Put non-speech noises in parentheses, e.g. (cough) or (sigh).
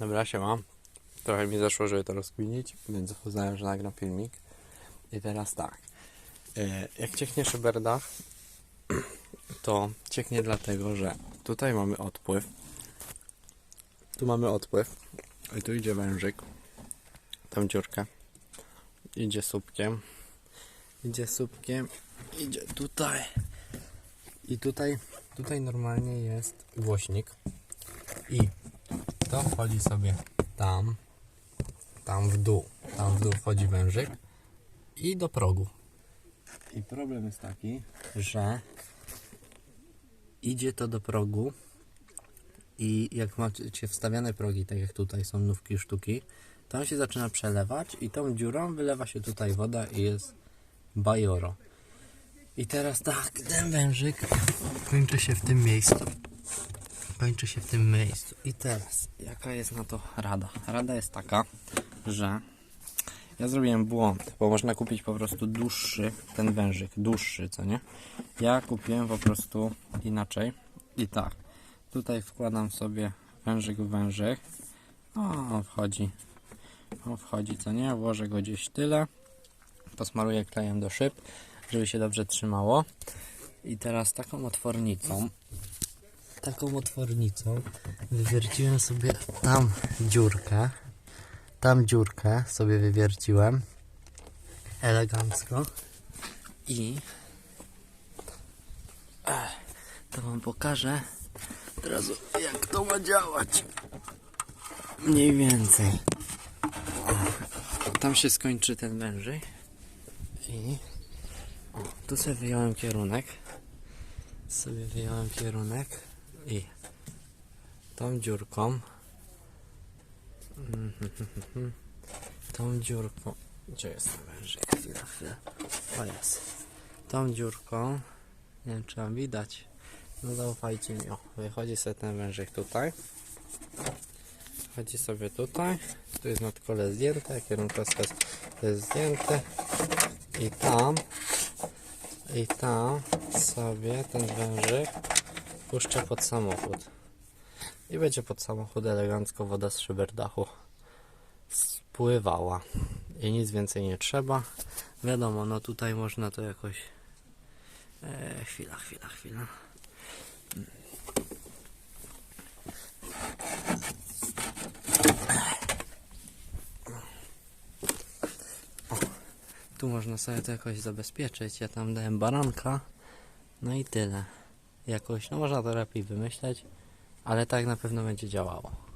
Dobra, się mam. Trochę mi zaszło, żeby to rozkminić, więc uznałem, że nagram filmik. I teraz tak. E, Jak cieknie szyberda, (clears throat) to cieknie dlatego, że tutaj mamy odpływ. Tu mamy odpływ. I tu idzie wężyk. Tam dziurkę. Idzie słupkiem. Idzie słupkiem. Idzie tutaj. I tutaj, tutaj normalnie jest głośnik. I to wchodzi sobie tam, tam w dół. Tam w dół wchodzi wężyk i do progu. I problem jest taki, że idzie to do progu i jak macie wstawiane progi, tak jak tutaj są nówki sztuki, to on się zaczyna przelewać i tą dziurą wylewa się tutaj woda i jest bajoro. I teraz tak, ten wężyk kończy się w tym miejscu. Kończy się w tym miejscu. I teraz, jaka jest na to rada? Rada jest taka, że ja zrobiłem błąd, bo można kupić po prostu dłuższy ten wężyk, dłuższy, co nie? Ja kupiłem po prostu inaczej i tak. Tutaj wkładam sobie wężyk w wężyk. O, wchodzi. O, wchodzi, co nie? Włożę go gdzieś tyle. Posmaruję klejem do szyb, żeby się dobrze trzymało. I teraz taką otwornicą, taką otwornicą wywierciłem sobie tam dziurkę. Tam dziurkę sobie wywierciłem. Elegancko. I Ech, to wam pokażę od razu jak to ma działać. Mniej więcej. Tam się skończy ten wężyk. I tu sobie wyjąłem kierunek. Sobie wyjąłem kierunek i tą dziurką tą dziurką gdzie jest wężyk? Chwila, chwila. O jest. Tą dziurką nie wiem czy wam widać. No zaufajcie mi. O, wychodzi sobie ten wężyk tutaj. Chodzi sobie tutaj. Tu jest nadkole zdjęte, kierunkowskaz jest zdjęte. I tam i tam sobie ten wężyk puszczę pod samochód. I będzie pod samochód elegancko woda z szyberdachu spływała. I nic więcej nie trzeba. Wiadomo, no tutaj można to jakoś... E, chwila, chwila, chwila. O, tu można sobie to jakoś zabezpieczyć. Ja tam dałem baranka. No i tyle. Jakoś, no można to lepiej wymyśleć, ale tak na pewno będzie działało.